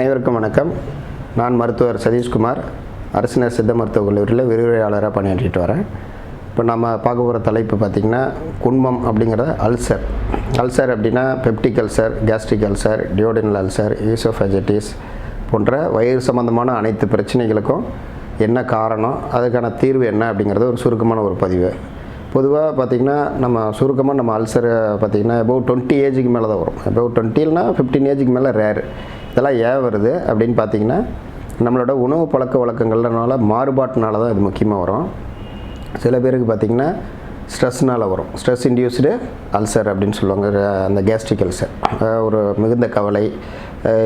அனைவருக்கும் வணக்கம். நான் மருத்துவர் சதீஷ்குமார். அரசினர் சித்த மருத்துவக் கல்லூரியில் விரிவுரையாளராக பணியாற்றிட்டு வரேன். இப்போ நம்ம பார்க்க போகிற தலைப்பு பார்த்திங்கன்னா குன்மம் அப்படிங்கிறத அல்சர். அல்சர் அப்படின்னா peptic ulcer gastric ulcer duodenal ulcer oesophagitis போன்ற வயிறு சம்பந்தமான அனைத்து பிரச்சனைகளுக்கும் என்ன காரணம் அதுக்கான தீர்வு என்ன அப்படிங்கிறது ஒரு சுருக்கமான ஒரு பதிவு. பொதுவாக பார்த்திங்கன்னா நம்ம சுருக்கமாக நம்ம அல்சரை பார்த்திங்கன்னா எபோவ் டுவெண்ட்டி ஏஜுக்கு மேலே தான் வரும். எபோவ் டுவெண்ட்டில்னா ஃபிஃப்டீன் ஏஜுக்கு மேலே ரேரு இதெல்லாம் ஏன் வருது அப்படின்னு பார்த்தீங்கன்னா நம்மளோட உணவு பழக்க வழக்கங்கள்னால மாறுபாட்டினால தான் இது முக்கியமாக வரும். சில பேருக்கு பார்த்திங்கன்னா ஸ்ட்ரெஸ்னால் வரும். ஸ்ட்ரெஸ் இன்டியூஸ்டு அல்சர் அப்படின்னு சொல்லுவாங்க அந்த கேஸ்ட்ரிக் அல்சர். ஒரு மிகுந்த கவலை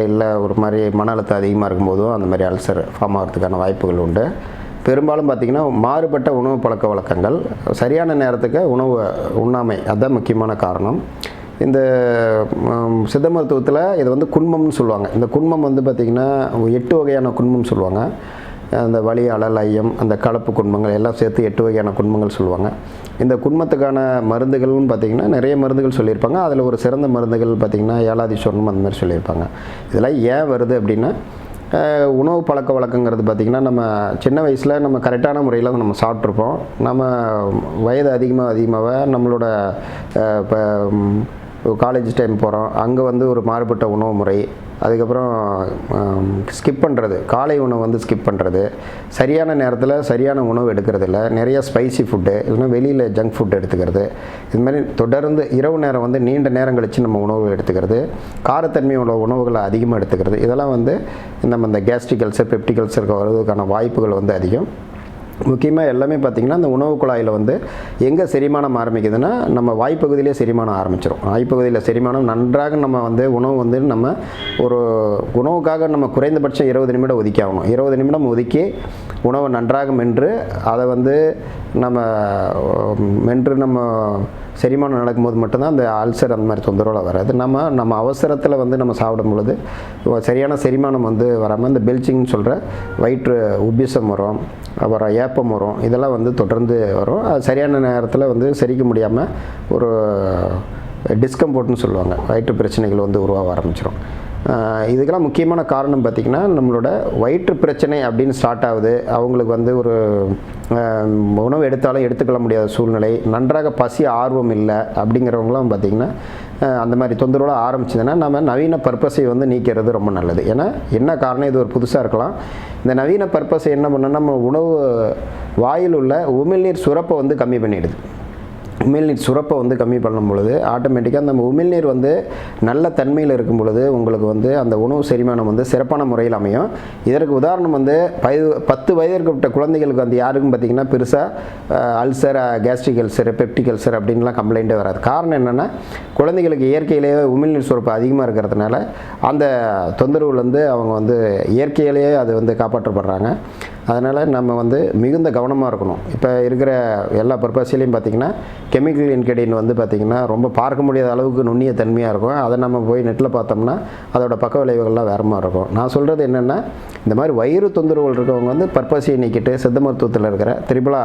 இல்லை ஒரு மாதிரி மன அழுத்தம் அதிகமாக இருக்கும்போதும் அந்த மாதிரி அல்சர் ஃபார்ம் ஆகிறதுக்கான வாய்ப்புகள் உண்டு. பெரும்பாலும் பார்த்திங்கன்னா மாறுபட்ட உணவு பழக்க வழக்கங்கள் சரியான நேரத்துக்கு உணவு உண்ணாமை அதுதான் முக்கியமான காரணம். இந்த சித்த மருத்துவத்தில் இது வந்து குன்மம்னு சொல்லுவாங்க. இந்த குன்மம் வந்து பார்த்திங்கன்னா எட்டு வகையான குன்மம் சொல்லுவாங்க. அந்த வலி அழல் ஐயம் அந்த கலப்பு குன்மங்கள் எல்லாம் சேர்த்து எட்டு வகையான குன்மங்கள் சொல்லுவாங்க. இந்த குன்மத்துக்கான மருந்துகள்னு பார்த்திங்கன்னா நிறைய மருந்துகள் சொல்லியிருப்பாங்க. அதில் ஒரு சிறந்த மருந்துகள் பார்த்திங்கன்னா ஏலாதி சொர்ணம் அந்த மாதிரி சொல்லியிருப்பாங்க. இதெல்லாம் ஏன் வருது அப்படின்னா உணவு பழக்க வழக்கங்கிறது பார்த்திங்கன்னா நம்ம சின்ன வயசில் நம்ம கரெக்டான முறையில் நம்ம சாப்பிட்ருப்போம் நம்ம வயது அதிகமாக அதிகமாக நம்மளோட இப்போ காலேஜ் டைம் போகிறோம் அங்கே வந்து ஒரு மாறுபட்ட உணவு முறை. அதுக்கப்புறம் ஸ்கிப் பண்ணுறது காலை உணவு வந்து ஸ்கிப் பண்ணுறது சரியான நேரத்தில் சரியான உணவு எடுக்கிறது இல்லை நிறைய ஸ்பைசி ஃபுட்டு இல்லைன்னா வெளியில் ஜங்க் ஃபுட் எடுத்துக்கிறது. இது மாதிரி தொடர்ந்து இரவு நேரம் வந்து நீண்ட நேரம் கழித்து நம்ம உணவு எடுத்துக்கிறது. காரத்தன்மை உள்ள உணவுகளை அதிகமாக எடுத்துக்கிறது. இதெல்லாம் வந்து நம்ம இந்த கேஸ்ட்ரிக் அல்சர் பெப்டிக் அல்சருக்கு வருவதற்கான வாய்ப்புகள் வந்து அதிகம். முக்கியமாக எல்லாமே பார்த்திங்கன்னா அந்த உணவு குழாயில் வந்து எங்கே செரிமானம் ஆரம்பிக்குதுன்னா நம்ம வாய்ப்பகுதியிலே செரிமானம் ஆரம்பிச்சிடும் வாய்ப்பகுதியில் செரிமானம் நன்றாக நம்ம வந்து உணவு வந்து நம்ம ஒரு உணவுக்காக நம்ம குறைந்தபட்சம் இருபது நிமிடம் ஒதுக்கி ஆகணும் இருபது நிமிடம் ஒதுக்கி உணவை நன்றாக மென்று அதை வந்து நம்ம மென்று நம்ம செரிமானம் நடக்கும்போது மட்டும்தான் அந்த அல்சர் அந்த மாதிரி தொந்தரவுலாம் வராது. நம்ம நம்ம அவசரத்தில் வந்து நம்ம சாப்பிடும் பொழுது சரியான செரிமானம் வந்து வராமல் இந்த பெல்ச்சிங்னு சொல்கிற வயிற்று உபிசம் வரும் அப்புறம் ஏப்பம் வரும் இதெல்லாம் வந்து தொடர்ந்து வரும். அது சரியான நேரத்தில் வந்து செரிக்க முடியாமல் ஒரு டிஸ்கம்போர்ட்னு சொல்லுவாங்க. வயிற்று பிரச்சனைகள் வந்து உருவாக ஆரம்பிச்சிடும் இதுக்கெல்லாம் முக்கியமான காரணம் பார்த்திங்கன்னா நம்மளோட வயிற்று பிரச்சனை அப்படின்னு ஸ்டார்ட் ஆகுது. அவங்களுக்கு வந்து ஒரு உணவு எடுத்தாலும் எடுத்துக்கொள்ள முடியாத சூழ்நிலை. நன்றாக பசி ஆர்வம் இல்லை அப்படிங்கிறவங்களாம் பார்த்திங்கன்னா அந்த மாதிரி தொந்தரவுலாம் ஆரம்பிச்சதுன்னா நம்ம நவீன பர்பஸை வந்து நீக்கிறது ரொம்ப நல்லது. ஏன்னா என்ன காரணம்? இது ஒரு புதுசாக இருக்கலாம். இந்த நவீன பர்பஸை என்ன பண்ணோன்னா நம்ம உணவு வாயில் உள்ள உமிழ்நீர் சுரப்பை வந்து கம்மி பண்ணிடுது. உமிழ்நீர் சுரப்பை வந்து கம்மி பண்ணும் பொழுது ஆட்டோமேட்டிக்காக நம்ம உமிழ்நீர் வந்து நல்ல தன்மையில் இருக்கும் பொழுது உங்களுக்கு வந்து அந்த உணவு செரிமானம் வந்து சிறப்பான முறையில் அமையும். இதற்கு உதாரணம் வந்து பயிர் பத்து வயதிற்குட்பட்ட குழந்தைகளுக்கு வந்து யாருக்கும் பார்த்திங்கன்னா பெருசாக ulcer gastric ulcer peptic ulcer அப்படின்லாம் கம்ப்ளைண்ட்டே வராது. காரணம் என்னென்னா குழந்தைகளுக்கு இயற்கையிலேயே உமிழ்நீர் சுரப்பு அதிகமாக இருக்கிறதுனால அந்த தொந்தரவுலேருந்து அவங்க வந்து இயற்கையிலேயே அது வந்து காப்பாற்றப்படுறாங்க. அதனால் நம்ம வந்து மிகுந்த கவனமாக இருக்கணும். இப்போ இருக்கிற எல்லா பர்பஸ்லையும் பார்த்திங்கன்னா கெமிக்கல் இன்கெடின் வந்து பார்த்திங்கன்னா ரொம்ப பார்க்க முடியாத அளவுக்கு நுண்ணிய தன்மையாக இருக்கும். அதை நம்ம போய் நெட்டில் பார்த்தோம்னா அதோடய பக்க விளைவுகள்லாம் வேறு மாதிரி இருக்கும். நான் சொல்கிறது என்னென்னா இந்த மாதிரி வயிறு தொந்தரவுகள் இருக்கவங்க வந்து பர்பஸையை நீக்கிட்டு சித்த மருத்துவத்தில் இருக்கிற திரிபுலா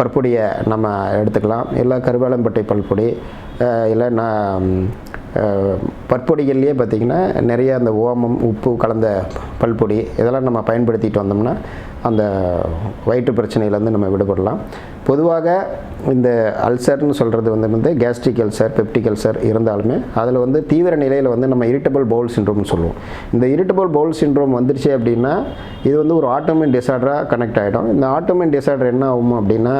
பற்பொடியை நம்ம எடுத்துக்கலாம். இல்லை கருவேலம்பட்டை பல்பொடி இல்லை நான் பற்பொடிகள்லேயே பார்த்திங்கன்னா நிறைய அந்த ஓமம் உப்பு கலந்த பல்பொடி இதெல்லாம் நம்ம பயன்படுத்திட்டு வந்தோம்னா அந்த வயிற்று பிரச்சனையிலேருந்து நம்ம விடுபடலாம். பொதுவாக இந்த அல்சர்னு சொல்கிறது வந்து வந்து கேஸ்ட்ரிக் அல்சர் பெப்டிக் அல்சர் இருந்தாலுமே அதில் வந்து தீவிர நிலையில் வந்து நம்ம இரிட்டபிள் பவுல் சின்ரோம்னு சொல்லுவோம். இந்த இரிட்டபிள் பவுல் சின்ரோம் வந்துருச்சு அப்படின்னா இது வந்து ஒரு ஆட்டோமின் டிசார்டராக கனெக்ட் ஆகிடும் இந்த ஆட்டோமின் டிசார்டர் என்ன ஆகும் அப்படின்னா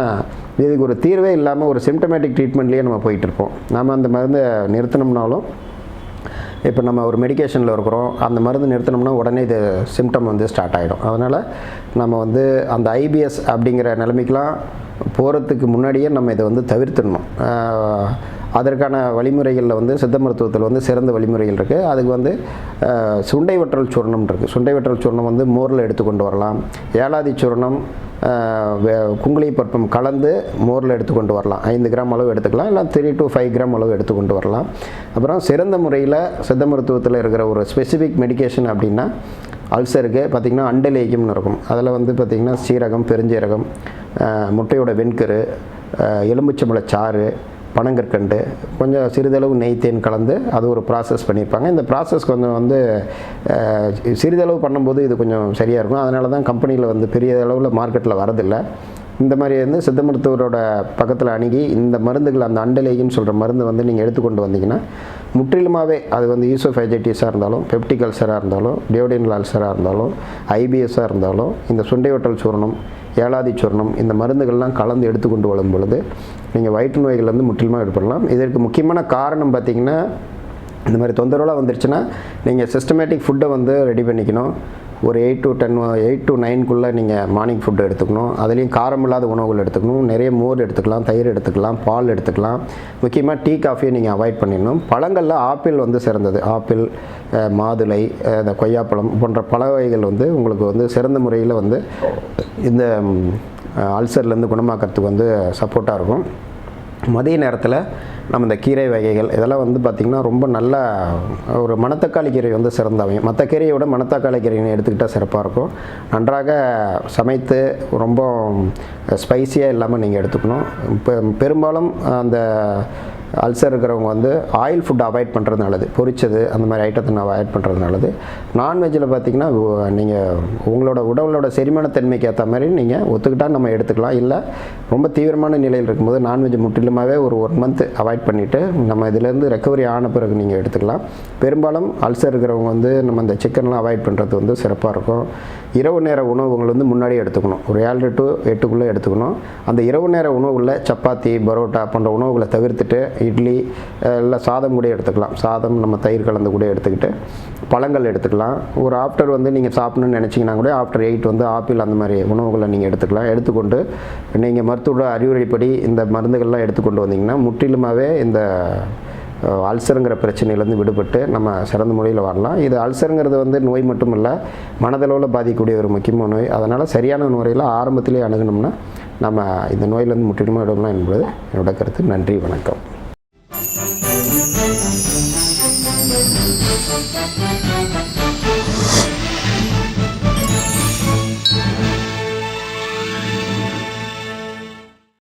இதுக்கு ஒரு தீர்வே இல்லாமல் ஒரு சிம்டமேட்டிக் ட்ரீட்மெண்ட்லேயே நம்ம போயிட்டு இருப்போம். நம்ம அந்த மருந்தை நிறுத்தினோம்னாலும் இப்போ நம்ம ஒரு மெடிகேஷனில் இருக்கிறோம். அந்த மருந்து நிறுத்தினோம்னா உடனே இது சிம்டம் வந்து ஸ்டார்ட் ஆகிடும் அதனால் நம்ம வந்து அந்த ஐபிஎஸ் அப்படிங்கிற நிலைமைக்கெலாம் போகிறதுக்கு முன்னாடியே நம்ம இதை வந்து தவிர்த்துடணும். அதற்கான வழிமுறைகளில் வந்து சித்த மருத்துவத்தில் வந்து சிறந்த வழிமுறைகள் இருக்குது அதுக்கு வந்து சுண்டை வற்றல் சூர்ணம் இருக்குது சுண்டை வற்றல் சூர்ணம் வந்து மோரில் எடுத்துக்கொண்டு வரலாம். ஏலாதி சூர்ணம் குங்குளி பருப்பம் கலந்து மோரில் எடுத்துக்கொண்டு வரலாம். ஐந்து கிராம் அளவு எடுத்துக்கலாம். இல்லை த்ரீ டு ஃபைவ் கிராம் அளவு எடுத்துக்கொண்டு வரலாம். அப்புறம் சிறந்த முறையில் சித்த மருத்துவத்தில் இருக்கிற ஒரு ஸ்பெசிஃபிக் மெடிகேஷன் அப்படின்னா அல்சருக்கு பார்த்திங்கன்னா அண்டலேகியம்னு இருக்கும். அதில் வந்து பார்த்திங்கன்னா சீரகம் பெருஞ்சீரகம் முட்டையோட வெண்கரு ஆஹ் சாறு பனங்கற்கண்டு கொஞ்சம் சிறிதளவு நெய் தேன் கலந்து அது ஒரு ப்ராசஸ் பண்ணியிருப்பாங்க. இந்த ப்ராசஸ் கொஞ்சம் வந்து சிறிதளவு பண்ணும்போது இது கொஞ்சம் சரியாக இருக்கும். அதனால தான் கம்பெனியில் வந்து பெரிய அளவில் மார்க்கெட்டில் வரதில்லை. இந்த மாதிரி வந்து சித்த மருத்துவரோட பக்கத்தில் அணுகி இந்த மருந்துகள் அந்த அண்டலேகின்னு சொல்கிற மருந்து வந்து நீங்கள் எடுத்துக்கொண்டு வந்தீங்கன்னா முற்றிலுமாகவே அது வந்து ஈசோஃபைஜைட்டிஸாக இருந்தாலும் பெப்டிக் அல்சராக இருந்தாலும் டியோடின் அல்சராக இருந்தாலும் ஐபிஎஸ்ஸாக இருந்தாலும் இந்த சுண்டை ஓட்டல் சூரணம் ஏழாதி சூரணம் இந்த மருந்துகள்லாம் கலந்து எடுத்துக்கொண்டு வரும் பொழுது நீங்கள் வயிற்று நோய்கள் வந்து முற்றிலுமாக ஏற்படலாம் இதற்கு முக்கியமான காரணம் பார்த்திங்கன்னா இந்த மாதிரி தொந்தரவுலாம் வந்துருச்சுன்னா நீங்கள் சிஸ்டமேட்டிக் ஃபுட்டை வந்து ரெடி பண்ணிக்கணும். ஒரு eight to ten eight to நைன்குள்ளே நீங்கள் மார்னிங் ஃபுட்டு எடுத்துக்கணும். அதுலேயும் காரம் இல்லாத உணவுகள் எடுத்துக்கணும். நிறைய மோர் எடுத்துக்கலாம் தயிர் எடுத்துக்கலாம் பால் எடுத்துக்கலாம். முக்கியமாக டீ காஃபியை நீங்கள் அவாய்ட் பண்ணிடணும். பழங்களில் ஆப்பிள் வந்து சிறந்தது. ஆப்பிள் மாதுளை இந்த கொய்யாப்பழம் போன்ற பழ வகைகள் வந்து உங்களுக்கு வந்து சிறந்த முறையில் வந்து இந்த அல்சர்லேருந்து குணமாக்கறதுக்கு வந்து சப்போர்ட்டாக இருக்கும். மதிய நேரத்தில் நம்ம இந்த கீரை வகைகள் இதெல்லாம் வந்து பார்த்திங்கன்னா ரொம்ப நல்ல ஒரு மணத்தக்காளி கீரை வந்து சிறந்தவையும் மற்ற கீரையை விட மணத்தக்காளி கீரையை எடுத்துக்கிட்டால் சிறப்பாக இருக்கும். நன்றாக சமைத்து ரொம்ப ஸ்பைசியாக இல்லாமல் நீங்கள் எடுத்துக்கணும். இப்போ பெரும்பாலும் அந்த அல்சர் இருக்கிறவங்க வந்து ஆயில் ஃபுட் அவாய்ட் பண்ணுறது நல்லது. பொரிச்சது அந்த மாதிரி ஐட்டத்தை நான் அவாய்ட் பண்ணுறது நல்லது. நான்வெஜ்ஜில் பார்த்தீங்கன்னா நீங்கள் உங்களோட உடலோட செரிமானத்தன்மைக்கு ஏற்ற மாதிரி நீங்கள் ஒத்துக்கிட்டால் நம்ம எடுத்துக்கலாம். இல்லை ரொம்ப தீவிரமான நிலையில் இருக்கும்போது நான்வெஜ் முற்றிலுமாகவே ஒரு ஒன் மந்த் அவாய்ட் பண்ணிவிட்டு நம்ம இதிலேருந்து ரெக்கவரி ஆன பிறகு நீங்கள் எடுத்துக்கலாம். பெரும்பாலும் அல்சர் இருக்கிறவங்க வந்து நம்ம இந்த சிக்கன்லாம் அவாய்ட் பண்ணுறது வந்து சிறப்பாக இருக்கும். இரவு நேர உணவுகள் வந்து முன்னாடியே எடுத்துக்கணும். ஒரு ஏழு டு எட்டுக்குள்ளே எடுத்துக்கணும். அந்த இரவு நேர உணவுகளில் சப்பாத்தி பரோட்டா போன்ற உணவுகளை தவிர்த்துட்டு இட்லி இல்லை சாதம் கூட எடுத்துக்கலாம். சாதம் நம்ம தயிர் கலந்து கூட எடுத்துக்கிட்டு பழங்கள் எடுத்துக்கலாம். ஒரு ஆஃப்டர் வந்து நீங்கள் சாப்பிடணும்னு நினச்சிங்கன்னா கூட ஆஃப்டர் எயிட் வந்து ஆப்பிள் அந்த மாதிரி உணவுகளை நீங்கள் எடுத்துக்கலாம். எடுத்துக்கொண்டு நீங்கள் மருத்துவ அறிவுரைப்படி இந்த மருந்துகள்லாம் எடுத்துக்கொண்டு வந்தீங்கன்னா முற்றிலுமாகவே இந்த அல்சருங்கிற பிரச்சனையிலேருந்து விடுபட்டு நம்ம சிறந்த முறையில் வரலாம். இது அல்சருங்கிறது வந்து நோய் மட்டும் இல்லை மனதளவில் பாதிக்கக்கூடிய ஒரு முக்கியமான நோய். அதனால் சரியான முறையில் ஆரம்பத்திலே அணுகணும்னா நம்ம இந்த நோயிலேருந்து முற்றிலுமாக விடலாம் என்பது என்னோட கருத்து. நன்றி வணக்கம்.